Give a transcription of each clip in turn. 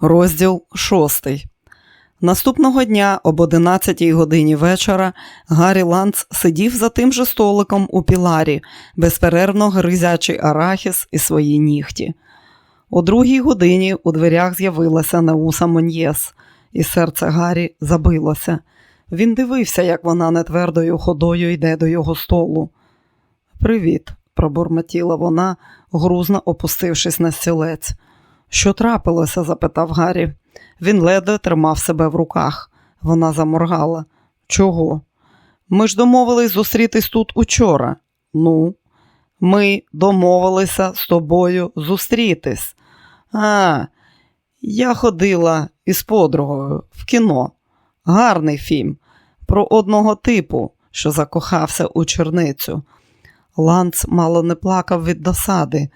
Розділ шостий. Наступного дня об 11 годині вечора Гаррі Ланц сидів за тим же столиком у піларі, безперервно гризячи арахіс і свої нігті. О другій годині у дверях з'явилася Неуса Моньєс, і серце Гаррі забилося. Він дивився, як вона нетвердою ходою йде до його столу. Привіт, пробурмотіла вона, грузно опустившись на стілець. Що трапилося? запитав Гаррі. Він ледве тримав себе в руках. Вона заморгала. Чого? Ми ж домовились зустрітись тут учора. Ну, ми домовилися з тобою зустрітись. А, я ходила із подругою в кіно. Гарний фільм про одного типу, що закохався у черницю. Ланц мало не плакав від досади.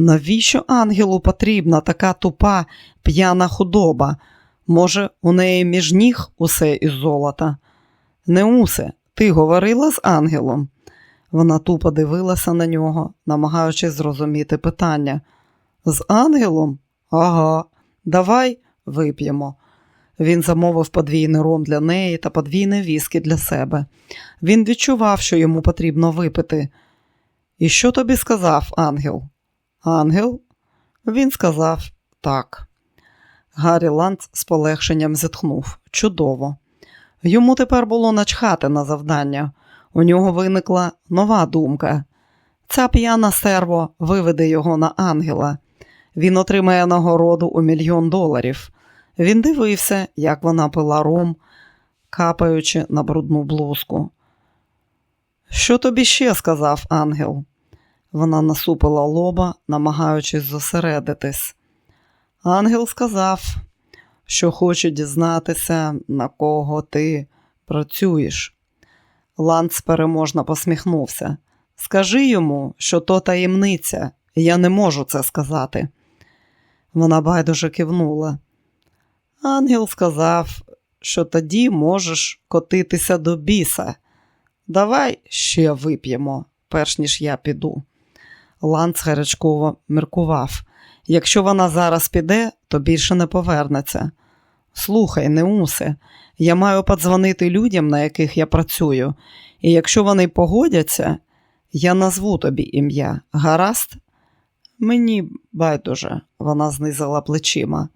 Навіщо ангелу потрібна така тупа п'яна худоба? Може, у неї між ніг усе із золота? Неусе, ти говорила з ангелом? Вона тупо дивилася на нього, намагаючись зрозуміти питання. З ангелом? Ага, давай вип'ємо. Він замовив подвійний ром для неї та подвійне віскі для себе. Він відчував, що йому потрібно випити. І що тобі сказав ангел? Ангел? Він сказав так. Гаррі Ланц з полегшенням зітхнув. Чудово. Йому тепер було начхати на завдання. У нього виникла нова думка. Ця п'яна серво виведе його на ангела. Він отримає нагороду у мільйон доларів. Він дивився, як вона пила ром, капаючи на брудну блузку. Що тобі ще сказав ангел? Вона насупила лоба, намагаючись зосередитись. Ангел сказав, що хоче дізнатися, на кого ти працюєш. Ланц переможно посміхнувся. Скажи йому, що то таємниця, я не можу це сказати. Вона байдуже кивнула. Ангел сказав, що тоді можеш котитися до біса. Давай ще вип'ємо, перш ніж я піду. Ланц гарячково міркував. Якщо вона зараз піде, то більше не повернеться. Слухай, Неусе, я маю подзвонити людям, на яких я працюю, і якщо вони погодяться, я назву тобі ім'я. Гаразд? Мені байдуже, вона знизила плечима.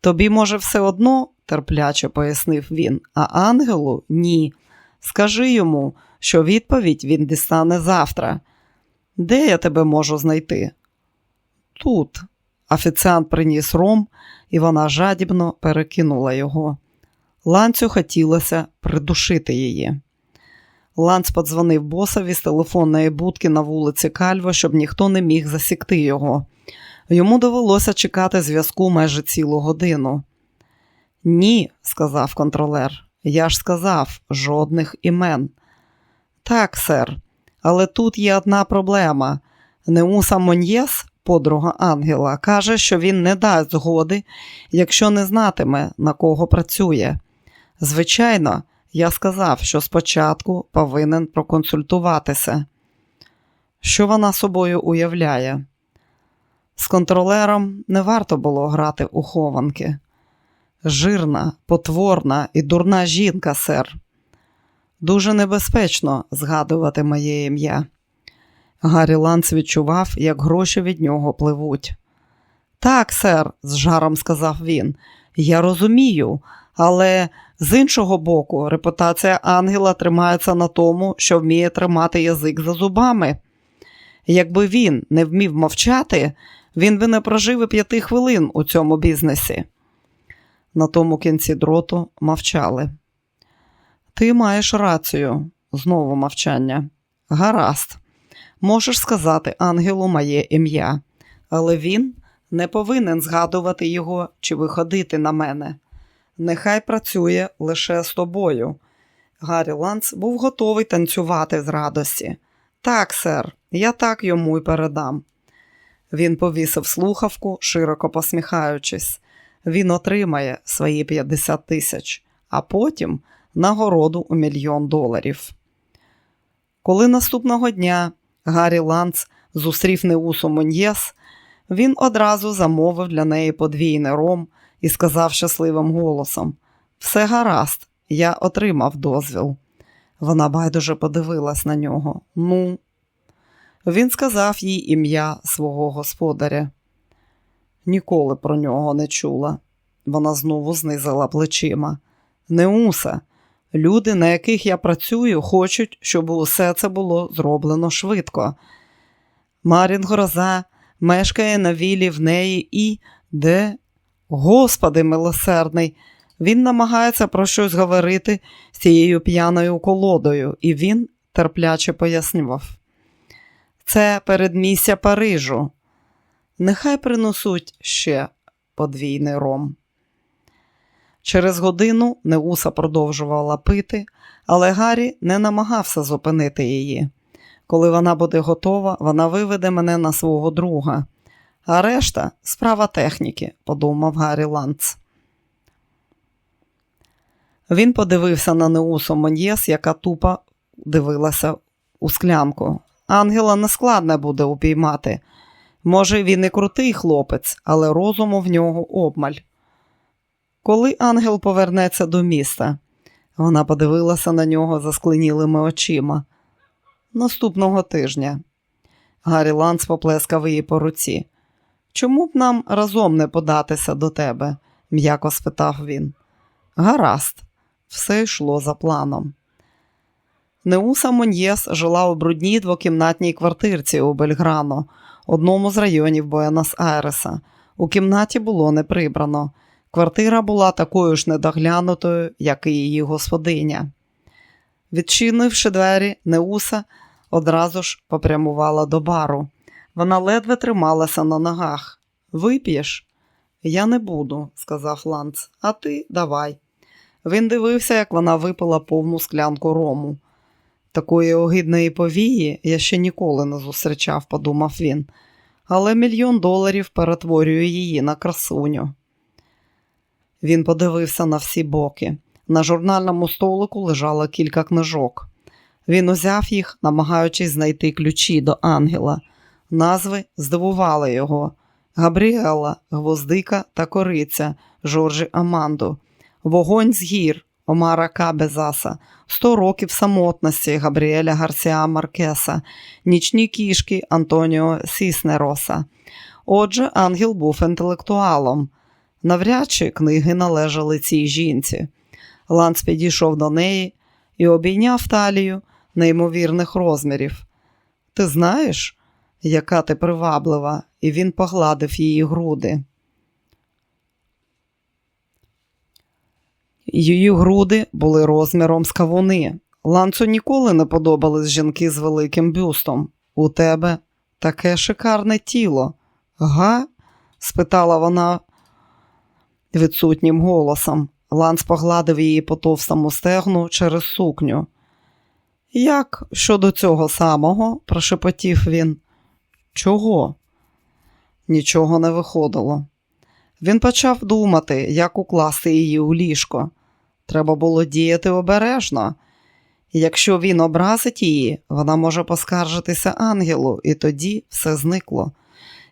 Тобі, може, все одно, терпляче пояснив він, а ангелу ні. Скажи йому, що відповідь він дістане завтра. Де я тебе можу знайти? Тут. Офіціант приніс ром, і вона жадібно перекинула його. Ланцю хотілося придушити її. Ланц подзвонив босові з телефонної будки на вулиці Кальво, щоб ніхто не міг засікти його. Йому довелося чекати зв'язку майже цілу годину. Ні, сказав контролер, я ж сказав жодних імен. Так, сер, але тут є одна проблема. Неуса Моньєс, подруга Ангела, каже, що він не дасть згоди, якщо не знатиме, на кого працює. Звичайно, я сказав, що спочатку повинен проконсультуватися. Що вона собою уявляє? З контролером не варто було грати у хованки. Жирна, потворна і дурна жінка, сер. Дуже небезпечно згадувати моє ім'я. Гаррі Ланц відчував, як гроші від нього пливуть. Так, сер, з жаром сказав він, я розумію, але з іншого боку, репутація ангела тримається на тому, що вміє тримати язик за зубами. Якби він не вмів мовчати, він би не прожив і п'яти хвилин у цьому бізнесі. На тому кінці дроту мовчали. Ти маєш рацію, знову мовчання. Гаразд, можеш сказати ангелу моє ім'я, але він не повинен згадувати його чи виходити на мене. Нехай працює лише з тобою. Гаррі Ланц був готовий танцювати з радості. Так, сер, я так йому й передам. Він повісив слухавку, широко посміхаючись. Він отримає свої 50 тисяч, а потім нагороду у мільйон доларів. Коли наступного дня Гаррі Ланц зустрів Неусу Моньєс, Він одразу замовив для неї подвійний ром і сказав щасливим голосом: Все гаразд, я отримав дозвіл. Вона байдуже подивилась на нього. Ну, він сказав їй ім'я свого господаря. Ніколи про нього не чула. Вона знову знизила плечима. Неуса, люди, на яких я працюю, хочуть, щоб усе це було зроблено швидко. Марін Гроза мешкає на вілі в неї і де? Господи милосердний, він намагається про щось говорити з цією п'яною колодою, і він терпляче пояснював. Це передмістя Парижу. Нехай принесуть ще подвійний ром. Через годину Неуса продовжувала пити, але Гаррі не намагався зупинити її. Коли вона буде готова, вона виведе мене на свого друга. А решта справа техніки, подумав Гаррі Ланц. Він подивився на Неусу Мон'єс, яка тупо дивилася у склянку. Ангела нескладне буде упіймати. Може, він і крутий хлопець, але розуму в нього обмаль. Коли ангел повернеться до міста, вона подивилася на нього заскленілими очима. Наступного тижня. Гаррі Ланс поплескав її по руці. Чому б нам разом не податися до тебе? м'яко спитав він. Гаразд, все йшло за планом. Неуса Моньєс жила у брудній двокімнатній квартирці у Бельграно, одному з районів Буенос-Айреса. У кімнаті було не прибрано. Квартира була такою ж недоглянутою, як і її господиня. Відчинивши двері, Неуса одразу ж попрямувала до бару. Вона ледве трималася на ногах. Вип'єш? Я не буду, сказав Ланц, а ти давай. Він дивився, як вона випила повну склянку рому. Такої огидної повії я ще ніколи не зустрічав, подумав він, але мільйон доларів перетворює її на красуню. Він подивився на всі боки. На журнальному столику лежало кілька книжок. Він узяв їх, намагаючись знайти ключі до ангела. Назви здивували його: Габріела, Гвоздика та Кориця Жоржі Аманду, Вогонь з гір Омара Кабезаса, Сто років самотності Габріеля Гарсіа Маркеса, Нічні кішки Антоніо Сіснероса. Отже, ангел був інтелектуалом. Навряд чи книги належали цій жінці. Ланц підійшов до неї і обійняв талію неймовірних розмірів. Ти знаєш, яка ти приваблива, і він погладив її груди. Її груди були розміром з кавуни. Ланцу ніколи не подобались жінки з великим бюстом. У тебе таке шикарне тіло. Га? спитала вона відсутнім голосом. Ланц погладив її по товстому стегну через сукню. Як щодо цього самого? прошепотів він. Чого? Нічого не виходило. Він почав думати, як укласти її у ліжко. Треба було діяти обережно. Якщо він образить її, вона може поскаржитися ангелу, і тоді все зникло.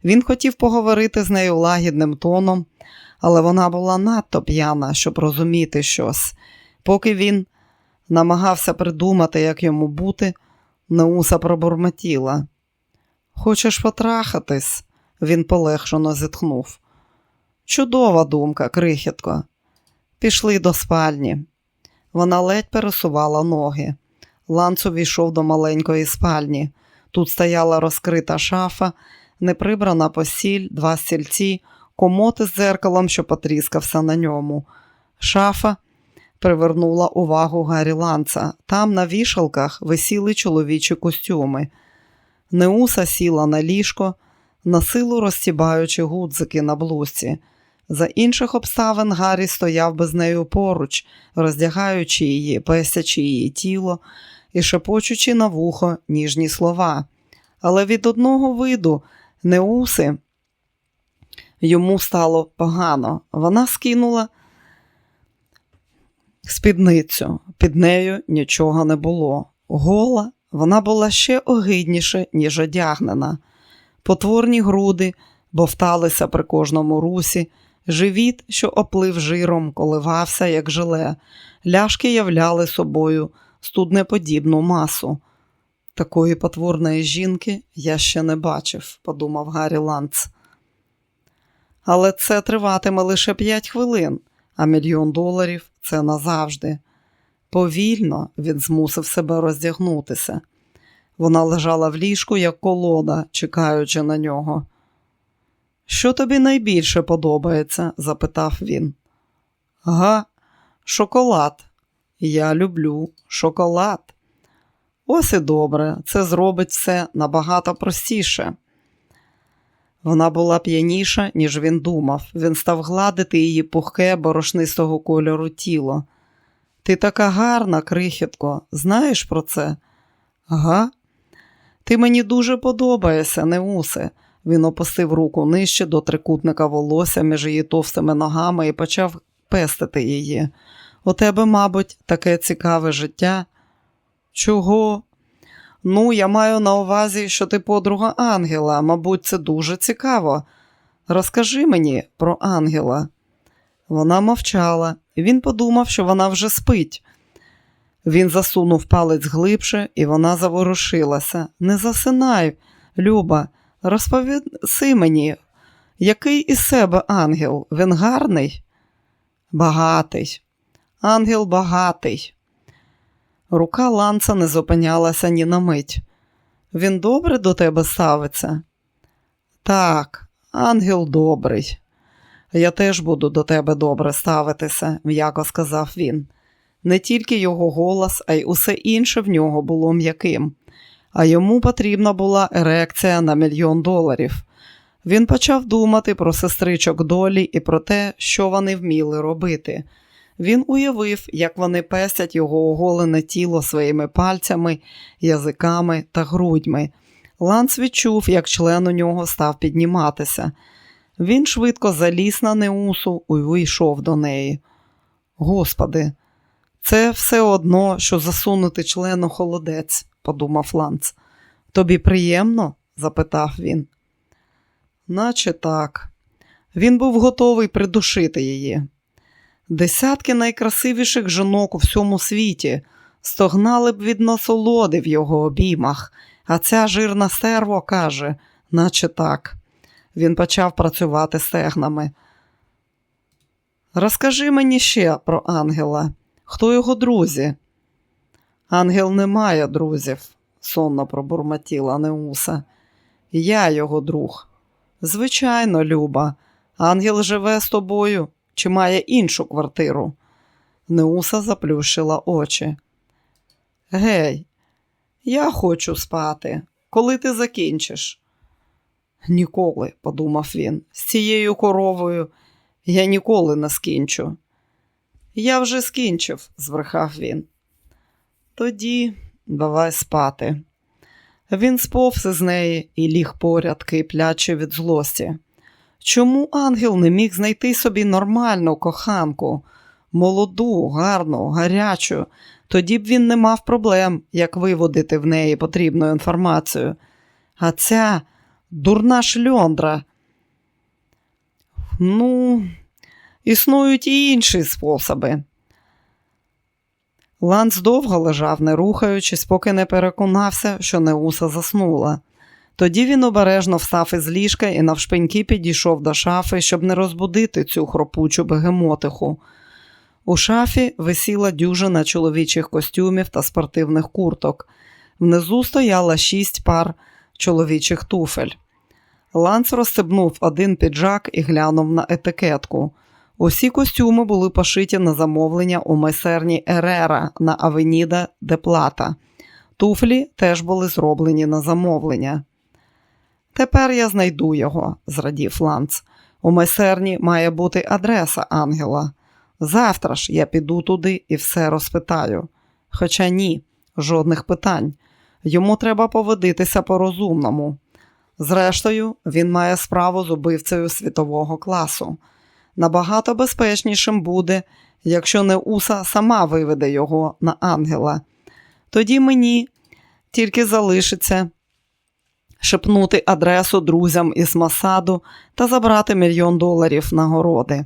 Він хотів поговорити з нею лагідним тоном, але вона була надто п'яна, щоб розуміти щось. Поки він намагався придумати, як йому бути, Неуса пробурмотіла. Хочеш потрахатись? Він полегшено зітхнув. Чудова думка, крихітко. Пішли до спальні. Вона ледь пересувала ноги. Ланц увійшов до маленької спальні. Тут стояла розкрита шафа, неприбрана посіль, два стільці, комод із дзеркалом, що потріскався на ньому. Шафа привернула увагу Гаррі Ланца. Там на вішалках висіли чоловічі костюми. Неуса сіла на ліжко, на силу розтібаючи гудзики на блузці. За інших обставин Гаррі стояв би з нею поруч, роздягаючи її, пестячи її тіло і шепочучи на вухо ніжні слова. Але від одного виду Неуси йому стало погано. Вона скинула спідницю, під нею нічого не було. Гола вона була ще огидніше, ніж одягнена. Потворні груди бовталися при кожному русі, живіт, що оплив жиром, коливався, як желе, ляшки являли собою студнеподібну масу. Такої потворної жінки я ще не бачив, подумав Гаррі Ланц. Але це триватиме лише п'ять хвилин, а мільйон доларів це назавжди. Повільно він змусив себе роздягнутися. Вона лежала в ліжку, як колода, чекаючи на нього. Що тобі найбільше подобається? запитав він. Га, шоколад. Я люблю шоколад. Ось і добре, це зробить все набагато простіше. Вона була п'яніша, ніж він думав. Він став гладити її пухке, борошнистого кольору тіло. Ти така гарна, крихітко, знаєш про це? Ага. Ти мені дуже подобаєшся, Неусе. Він опустив руку нижче до трикутника волосся між її товстими ногами і почав пестити її. У тебе, мабуть, таке цікаве життя. Чого? Ну, я маю на увазі, що ти подруга Ангела, мабуть, це дуже цікаво. Розкажи мені про Ангела. Вона мовчала, він подумав, що вона вже спить. Він засунув палець глибше, і вона заворушилася. Не засинай, Люба, розповіси мені, який із себе ангел? Він гарний? Багатий. Ангел багатий. Рука ланца не зупинялася ні на мить. Він добре до тебе ставиться? Так, ангел добрий. Я теж буду до тебе добре ставитися, м'яко сказав він. Не тільки його голос, а й усе інше в нього було м'яким, а йому потрібна була ерекція на мільйон доларів. Він почав думати про сестричок долі і про те, що вони вміли робити. Він уявив, як вони пестять його оголене тіло своїми пальцями, язиками та грудьми. Ланс відчув, як член у нього став підніматися. Він швидко заліз на неусу і вийшов до неї. Господи, це все одно, що засунути член у холодець, подумав Ланц. Тобі приємно? запитав він. Наче так. Він був готовий придушити її. Десятки найкрасивіших жінок у всьому світі стогнали б від насолоди в його обіймах, а ця жирна стерво каже, наче так. Він почав працювати стегнами. Розкажи мені ще про ангела. Хто його друзі? Ангел не має друзів, сонно пробурмотіла Неуса. Я його друг. Звичайно, Люба, ангел живе з тобою чи має іншу квартиру. Неуса заплющила очі. Гей, я хочу спати. Коли ти закінчиш? Ніколи, подумав він, з цією коровою я ніколи не скінчу. Я вже скінчив, збрехав він. Тоді давай спати. Він сповз із неї і ліг поряд, киплячи від злості. Чому ангел не міг знайти собі нормальну коханку, молоду, гарну, гарячу, тоді б він не мав проблем, як виводити в неї потрібну інформацію. А ця дурна шльондра. Ну, існують і інші способи. Ланц довго лежав, не рухаючись, поки не переконався, що Неуса заснула. Тоді він обережно встав із ліжка і навшпиньки підійшов до шафи, щоб не розбудити цю хропучу бегемотиху. У шафі висіла дюжина чоловічих костюмів та спортивних курток. Внизу стояло шість пар чоловічих туфель. Ланц розстебнув один піджак і глянув на етикетку. Усі костюми були пошиті на замовлення у майстерні Ерера на Авеніда де Плата. Туфлі теж були зроблені на замовлення. Тепер я знайду його, зрадів Ланц. У майстерні має бути адреса ангела. Завтра ж я піду туди і все розпитаю. Хоча ні, жодних питань. Йому треба поводитися по-розумному. Зрештою, він має справу з убивцею світового класу. Набагато безпечнішим буде, якщо Неуса сама виведе його на ангела. Тоді мені тільки залишиться шепнути адресу друзям із Масаду та забрати мільйон доларів нагороди.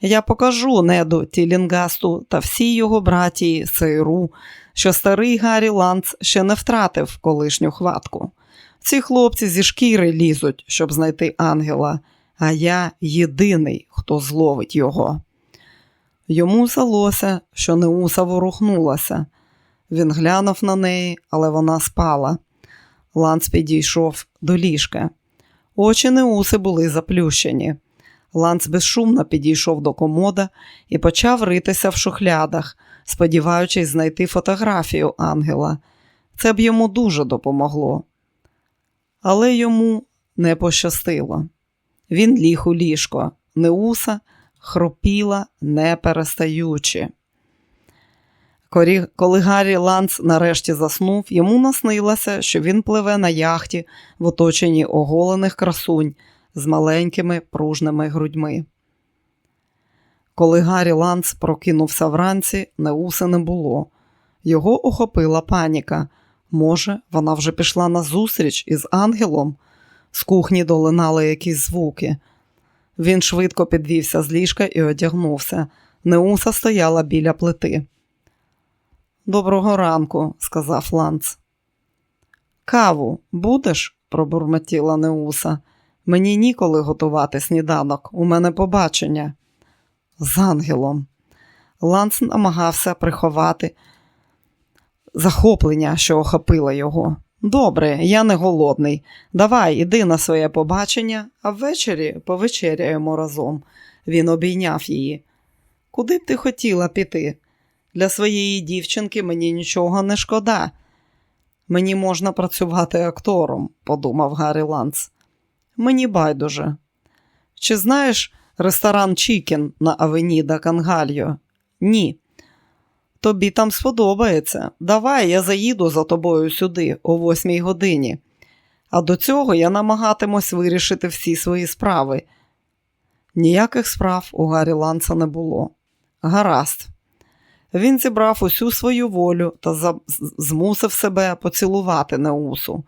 Я покажу неду Тілінгасту та всій його братії Сейру, що старий Гаррі Ланц ще не втратив колишню хватку. Ці хлопці зі шкіри лізуть, щоб знайти ангела, а я єдиний, хто зловить його. Йому здалося, що Неуса ворухнулася. Він глянув на неї, але вона спала. Ланц підійшов до ліжка. Очі Неуси були заплющені. Ланц безшумно підійшов до комода і почав ритися в шухлядах, сподіваючись знайти фотографію ангела. Це б йому дуже допомогло. Але йому не пощастило. Він ліг у ліжко, Неуса хропіла, не перестаючи. Коли Гаррі Ланц нарешті заснув, йому наснилося, що він пливе на яхті в оточенні оголених красунь з маленькими пружними грудьми. Коли Гаррі Ланц прокинувся вранці, Неуси не було. Його охопила паніка. Може, вона вже пішла на зустріч із ангелом? З кухні долинали якісь звуки. Він швидко підвівся з ліжка і одягнувся. Неуса стояла біля плити. Доброго ранку, сказав Ланц. Каву будеш? пробурмотіла Неуса. Мені ніколи готувати сніданок, у мене побачення. З ангелом. Ланц намагався приховати захоплення, що охопило його. Добре, я не голодний. Давай, іди на своє побачення, а ввечері повечеряємо разом. Він обійняв її. Куди б ти хотіла піти? Для своєї дівчинки мені нічого не шкода. Мені можна працювати актором, подумав Гаррі Ланц. Мені байдуже. Чи знаєш ресторан Чікін на Авеніда Кангальо? Ні. Тобі там сподобається. Давай я заїду за тобою сюди о восьмій годині. А до цього я намагатимусь вирішити всі свої справи. Ніяких справ у Гаррі Ланца не було. Гаразд. Він зібрав усю свою волю та змусив себе поцілувати Неусу.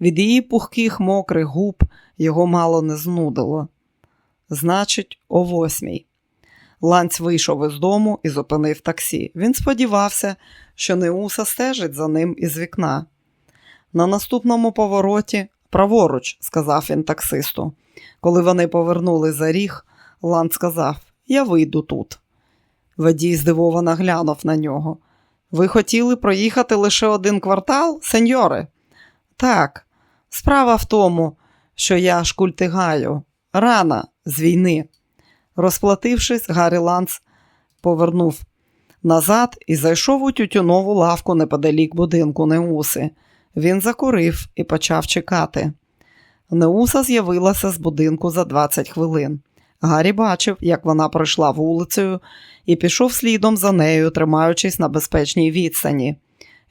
Від її пухких мокрих губ його мало не знудило. Значить, о восьмій. Ланць вийшов із дому і зупинив таксі. Він сподівався, що Неуса стежить за ним із вікна. На наступному повороті праворуч, сказав він таксисту. Коли вони повернули за ріг, Ланц сказав: Я вийду тут. Водій здивовано глянув на нього. Ви хотіли проїхати лише один квартал, сеньоре? Так, справа в тому, що я шкультигаю. Рана з війни. Розплатившись, Гаррі Ланц повернув назад і зайшов у тютюнову лавку неподалік будинку Неуси. Він закурив і почав чекати. Неуса з'явилася з будинку за 20 хвилин. Гаррі бачив, як вона пройшла вулицею і пішов слідом за нею, тримаючись на безпечній відстані.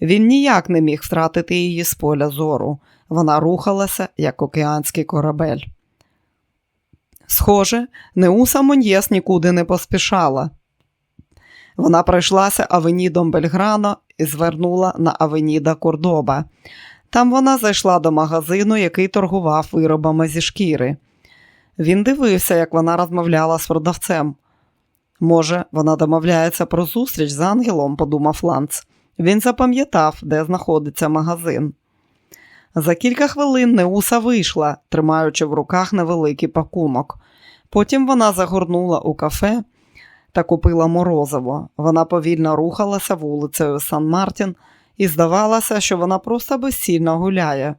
Він ніяк не міг втратити її з поля зору. Вона рухалася, як океанський корабель. Схоже, Неуса Моньєс нікуди не поспішала. Вона пройшлася авенідом Бельграно і звернула на авеніда Кордоба. Там вона зайшла до магазину, який торгував виробами зі шкіри. Він дивився, як вона розмовляла з продавцем. Може, вона домовляється про зустріч з ангелом, подумав Ланц. Він запам'ятав, де знаходиться магазин. За кілька хвилин Неуса вийшла, тримаючи в руках невеликий пакунок. Потім вона загорнула у кафе та купила морозиво. Вона повільно рухалася вулицею Сан-Мартін і здавалося, що вона просто безцільно гуляє.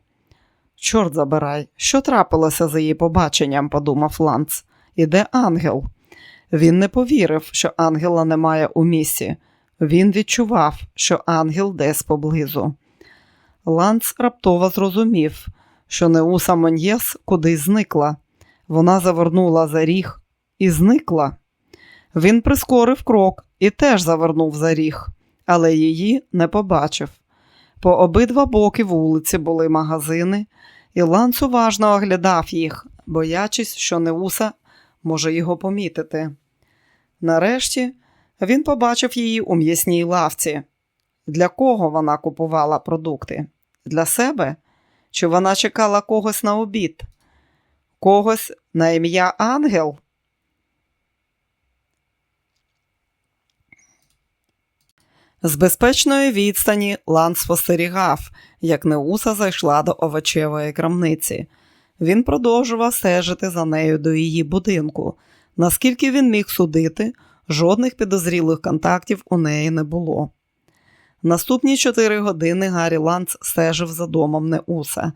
Чорт забирай, що трапилося за її побаченням, подумав Ланц. Іде ангел. Він не повірив, що ангела немає у місті. Він відчував, що ангел десь поблизу. Ланц раптово зрозумів, що Неуса Моньєс кудись зникла. Вона завернула за ріг і зникла. Він прискорив крок і теж завернув за ріг, але її не побачив. По обидва боки вулиці були магазини, і Ланц уважно оглядав їх, боячись, що Неуса може його помітити. Нарешті він побачив її у м'ясній лавці. Для кого вона купувала продукти? Для себе Чи вона чекала когось на обід? Когось на ім'я Ангел? З безпечної відстані Лан спостерігав, як Неуса зайшла до овочевої крамниці. Він продовжував стежити за нею до її будинку. Наскільки він міг судити, жодних підозрілих контактів у неї не було. Наступні чотири години Гаррі Ланц стежив за домом Неуса.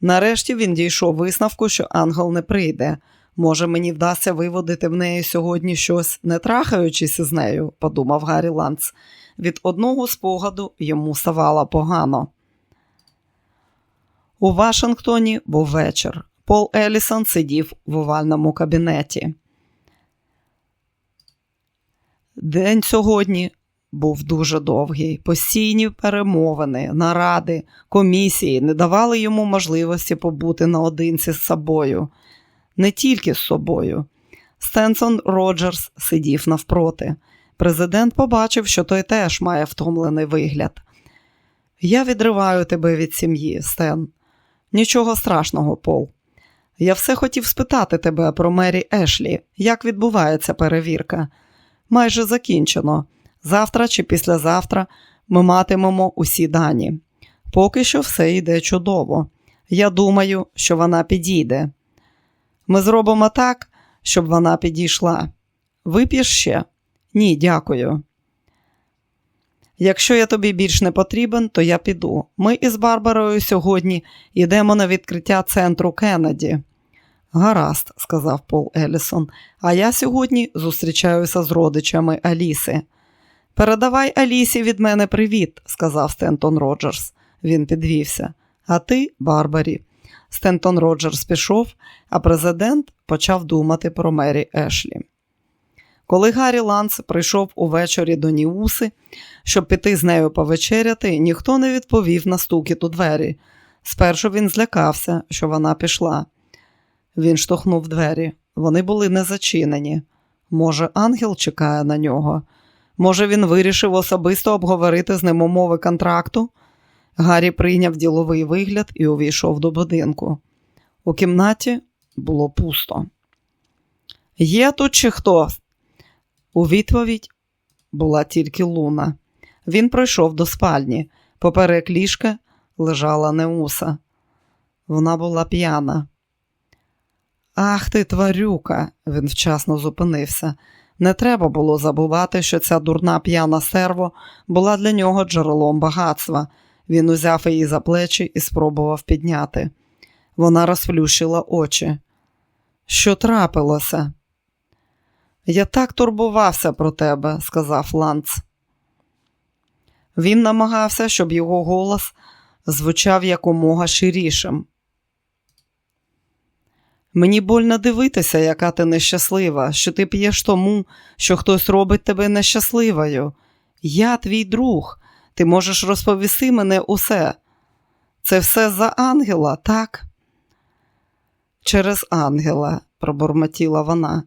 Нарешті він дійшов висновку, що ангел не прийде. Може, мені вдасться виводити в неї сьогодні щось, не трахаючись із нею, подумав Гаррі Ланц. Від одного спогаду йому ставало погано. У Вашингтоні був вечір. Пол Елісон сидів в овальному кабінеті. День сьогодні був дуже довгий. Постійні перемовини, наради, комісії не давали йому можливості побути наодинці з собою, не тільки з собою. Стенсон Роджерс сидів навпроти. Президент побачив, що той теж має втомлений вигляд. Я відриваю тебе від сім'ї, Стен. Нічого страшного, Пол. Я все хотів спитати тебе про Мері Ешлі, як відбувається перевірка. Майже закінчено. Завтра чи післязавтра ми матимемо усі дані. Поки що все йде чудово. Я думаю, що вона підійде. Ми зробимо так, щоб вона підійшла. Вип'єш ще? Ні, дякую. Якщо я тобі більш не потрібен, то я піду. Ми із Барбарою сьогодні йдемо на відкриття центру Кеннеді. Гаразд, сказав Пол Елісон, а я сьогодні зустрічаюся з родичами Аліси. Передавай Алісі від мене привіт, сказав Стентон Роджерс. Він підвівся. А ти, Барбарі. Стентон Роджерс пішов, а президент почав думати про Мері Ешлі. Коли Гаррі Ланс прийшов увечері до Ніуси, щоб піти з нею повечеряти, ніхто не відповів на стукіт у двері. Спершу він злякався, що вона пішла. Він штовхнув двері. Вони були не зачинені. Може, ангел чекає на нього. Може, він вирішив особисто обговорити з ним умови контракту? Гаррі прийняв діловий вигляд і увійшов до будинку. У кімнаті було пусто. Є тут чи хто? У відповідь була тільки луна. Він пройшов до спальні. Поперек ліжка лежала Неуса. Вона була п'яна. Ах ти, тварюка, він вчасно зупинився. Не треба було забувати, що ця дурна п'яна серво була для нього джерелом багатства. Він узяв її за плечі і спробував підняти. Вона розплющила очі. Що трапилося? Я так турбувався про тебе, сказав Ланц. Він намагався, щоб його голос звучав якомога ширішим. Мені больно дивитися, яка ти нещаслива, що ти п'єш тому, що хтось робить тебе нещасливою. Я твій друг, ти можеш розповісти мене усе. Це все за ангела, так? Через ангела, пробормотіла вона.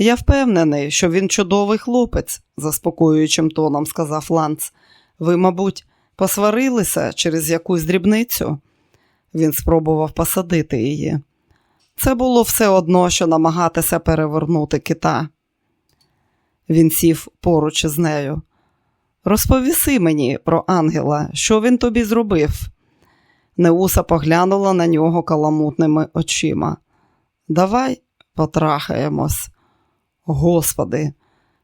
Я впевнений, що він чудовий хлопець, заспокоюючим тоном сказав Ланц. Ви, мабуть, посварилися через якусь дрібницю? Він спробував посадити її. Це було все одно, що намагатися перевернути кита. Він сів поруч із нею. Розповіси мені про ангела, що він тобі зробив. Неуса поглянула на нього каламутними очима. Давай потрахаємось. Господи,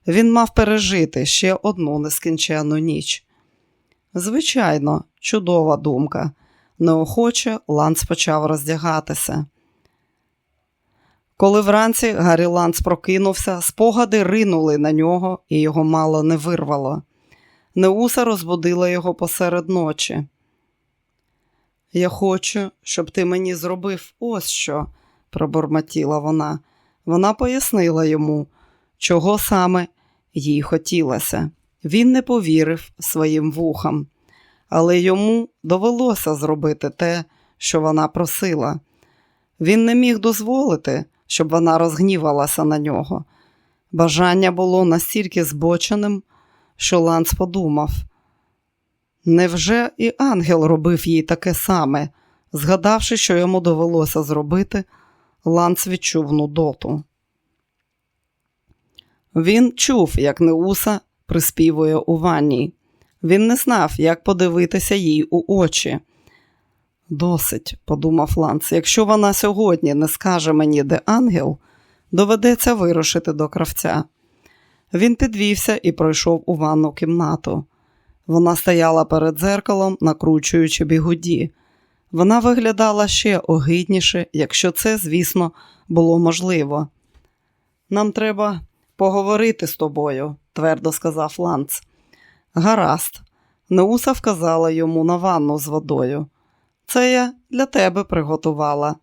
він мав пережити ще одну нескінченну ніч. Звичайно, чудова думка. Неохоче Ланц почав роздягатися. Коли вранці Гаррі Ланц прокинувся, спогади ринули на нього і його мало не вирвало. Неуса розбудила його посеред ночі. Я хочу, щоб ти мені зробив ось що, пробормотіла вона. Вона пояснила йому, чого саме їй хотілося. Він не повірив своїм вухам, але йому довелося зробити те, що вона просила. Він не міг дозволити, щоб вона розгнівалася на нього. Бажання було настільки збоченим, що Ланс подумав. Невже і ангел робив їй таке саме, Згадавши, що йому довелося зробити, Ланц відчув нудоту. Він чув, як Неуса приспівує у ванні. Він не знав, як подивитися їй у очі. Досить, подумав Ланц, якщо вона сьогодні не скаже мені, де ангел, доведеться вирушити до кравця. Він підвівся і пройшов у ванну кімнату. Вона стояла перед дзеркалом, накручуючи бігуді. Вона виглядала ще огидніше, якщо це, звісно, було можливо. Нам треба поговорити з тобою, твердо сказав Ланц. Гаразд, Неуса вказала йому на ванну з водою. Це я для тебе приготувала.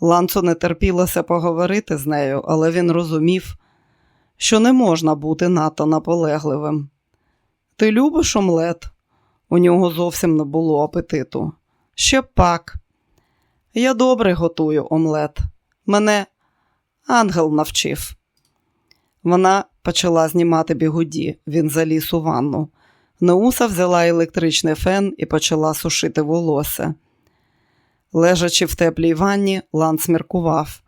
Ланцу не терпілося поговорити з нею, але він розумів, що не можна бути надто наполегливим. Ти любиш омлет? У нього зовсім не було апетиту. Ще пак. Я добре готую омлет. Мене ангел навчив. Вона почала знімати бігуді, він заліз у ванну. Неуса взяла електричний фен і почала сушити волосся. Лежачи в теплій ванні, Ланс міркував.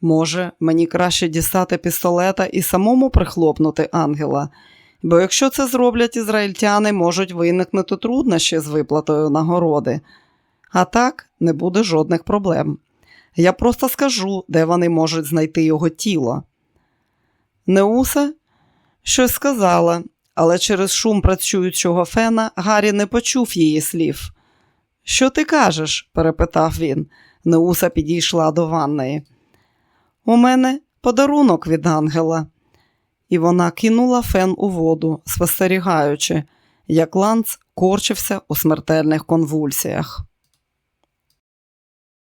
Може, мені краще дістати пістолета і самому прихлопнути ангела, бо якщо це зроблять ізраїльтяни, можуть виникнути труднощі з виплатою нагороди. А так не буде жодних проблем. Я просто скажу, де вони можуть знайти його тіло. Неуса щось сказала, але через шум працюючого фена Гаррі не почув її слів. Що ти кажеш? перепитав він. Неуса підійшла до ванної. У мене подарунок від ангела. І вона кинула фен у воду, спостерігаючи, як ланц корчився у смертельних конвульсіях.